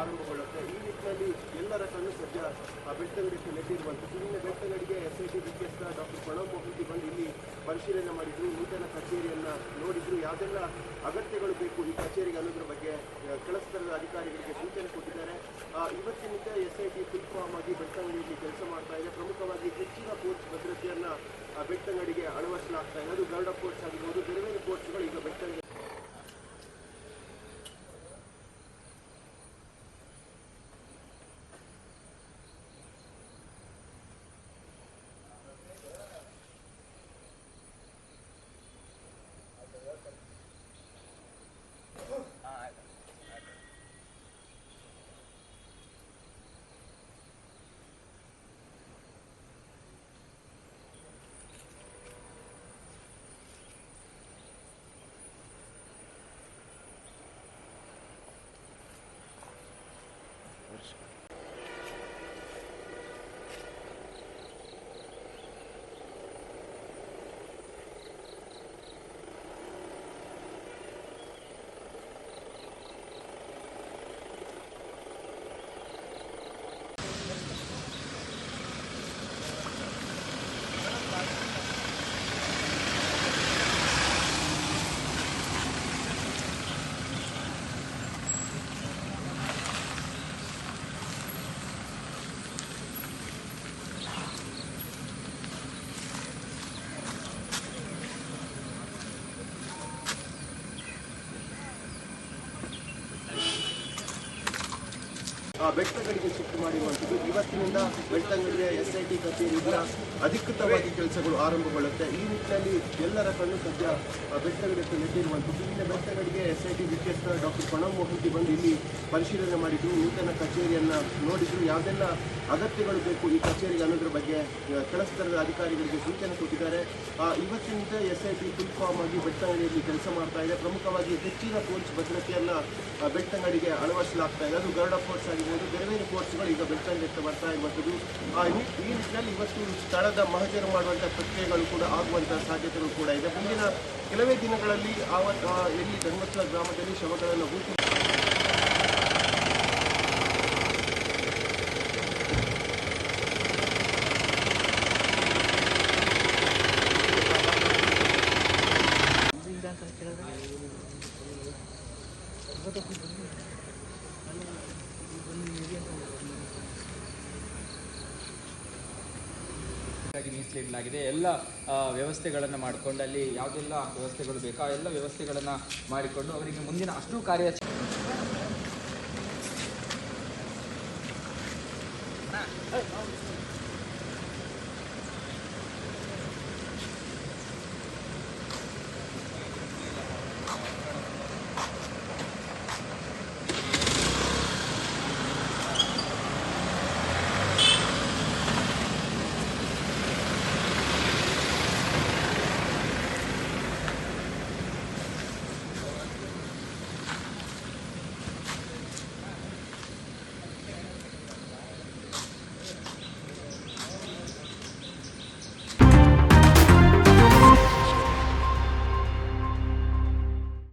ಆರಂಭಗೊಳ್ಳುತ್ತೆ. ಈ ನಿಟ್ಟಿನಲ್ಲಿ ಎಲ್ಲರ ಕಣ್ಣು ಸದ್ಯ ಆ ಬೆಳ್ತಂಗಡಿಗೆ ನೆಟ್ಟಿರುವಂಥದ್ದು ನಿನ್ನೆ ಬೆಳ್ತಂಗಡಿಗೆ ಎಸ್ ಐ ಟಿ ಮುಖ್ಯಸ್ಥ ಡಾಕ್ಟರ್ ಪ್ರಣವ್ ಮುಖರ್ಜಿ ಬಂದು ಇಲ್ಲಿ ಪರಿಶೀಲನೆ ಮಾಡಿದ್ರು, ನೂತನ ಕಚೇರಿಯನ್ನ ನೋಡಿದ್ರು. ಯಾವ್ದೆಲ್ಲ ಅಗತ್ಯಗಳು ಬೇಕು ಈ ಕಚೇರಿಗೆ ಅನ್ನೋದ್ರ ಬಗ್ಗೆ ಕೆಳಸ್ತರದ ಅಧಿಕಾರಿಗಳಿಗೆ ಸೂಚನೆ ಕೊಟ್ಟಿದ್ದಾರೆ. ಇವತ್ತಿನಿಂದ S I T full form ಆಗಿ ಬೆಳ್ತಂಗಡಿಯಲ್ಲಿ ಕೆಲಸ ಮಾಡ್ತಾ ಇದೆ. ಪ್ರಮುಖವಾಗಿ ಹೆಚ್ಚಿನ ಕೋರ್ಟ್ ಭದ್ರತೆಯನ್ನ ಬೆಳ್ತಂಗಡಿಗೆ ಅಳವಡಿಸಲಾಗ್ತಾ ಇದೆ. ಅದು ಗರುಡ ಕೋರ್ಸ್ ಆಗಿರ್ಬೋದು, ಬೇರೆ ಬೇರೆ ಕೋರ್ಸ್ಗಳು ಈಗ ಬೆಳ್ತಂಗಡಿ ಬೆಳ್ತಂಗಡಿಗೆ ಶಿಫ್ಟ್ ಮಾಡಿರುವಂಥದ್ದು. ಇವತ್ತಿನಿಂದ ಬೆಟ್ಟಗಳಿಗೆ ಎಸ್ ಐ ಟಿ ಕಚೇರಿಯಿಂದ ಅಧಿಕೃತವಾಗಿ ಕೆಲಸಗಳು ಆರಂಭಗೊಳ್ಳುತ್ತೆ. ಈ ನಿಟ್ಟಿನಲ್ಲಿ ಎಲ್ಲರ ಕಣ್ಣು ಸದ್ಯ ಬೆಟ್ಟಗಳಿಗೆ ನೆಟ್ಟಿರುವಂಥದ್ದು. ಇಲ್ಲಿ ಬೆಟ್ಟಗಳಿಗೆ ಎಸ್ ಐ ಟಿ ಮುಖ್ಯಸ್ಥ ಡಾಕ್ಟರ್ ಪ್ರಣವ್ ಮೋಹಂತಿ ಬಂದು ಇಲ್ಲಿ ಪರಿಶೀಲನೆ ಮಾಡಿದ್ರು. ನೂತನ ಕಚೇರಿಯನ್ನು ನೋಡಿದ್ರು. ಯಾವುದೆಲ್ಲ ಅಗತ್ಯಗಳು ಬೇಕು ಈ ಕಚೇರಿಗೆ ಅನ್ನೋದ್ರ ಬಗ್ಗೆ ಕೆಲಸದ ಅಧಿಕಾರಿಗಳಿಗೆ ಸೂಚನೆ ಕೊಟ್ಟಿದ್ದಾರೆ. ಇವತ್ತಿನಿಂದ S I T full form ಆಗಿ ಬೆಟ್ಟಂಗಡಿಯಲ್ಲಿ ಕೆಲಸ ಮಾಡ್ತಾ ಇದೆ. ಪ್ರಮುಖವಾಗಿ ಹೆಚ್ಚಿನ ಪೊಲೀಸ್ ಭದ್ರತೆಯನ್ನು ಬೆಟ್ಟಂಗಡಿಗೆ ಅಳವಡಿಸಲಾಗ್ತಾ ಇದೆ. ಅದು ಗರುಡ ಫೋರ್ಟ್ಸ್ ಆಗಿರ್ಬೋದು ಬೇರೆ ಬೇರೆ ಕೋರ್ಸ್ಗಳು ಈಗ ಬೆಳ್ತಂಗಡಿಗೆ ಬರ್ತಾ ಇರುವಂಥದ್ದು ಈ ನಿಟ್ಟಿನಲ್ಲಿ ಇವತ್ತು ಸ್ಥಳದ ಮಹಜರು ಮಾಡುವಂಥ ಪ್ರಕ್ರಿಯೆಗಳು ಕೂಡ ಆಗುವಂಥ ಸಾಧ್ಯತೆಗಳು ಕೂಡ ಇದೆ. ಮುಂದಿನ ಕೆಲವೇ ದಿನಗಳಲ್ಲಿ ಆವತ್ ಆ, ಎಲ್ಲಿ ಧರ್ಮಸ್ಥಳ ಗ್ರಾಮದಲ್ಲಿ ಶವಗಳನ್ನು ಹೂತು ಆಗಿ ಮೀಸಲಿಡಲಾಗಿದೆ ಎಲ್ಲ ವ್ಯವಸ್ಥೆಗಳನ್ನು ಮಾಡಿಕೊಂಡು ಅಲ್ಲಿ ಯಾವುದೆಲ್ಲ ವ್ಯವಸ್ಥೆಗಳು ಬೇಕೋ ಆ ಎಲ್ಲ ವ್ಯವಸ್ಥೆಗಳನ್ನು ಮಾಡಿಕೊಂಡು ಅವರಿಗೆ ಮುಂದಿನ ಅಷ್ಟು ಕಾರ್ಯಾಚರಣೆ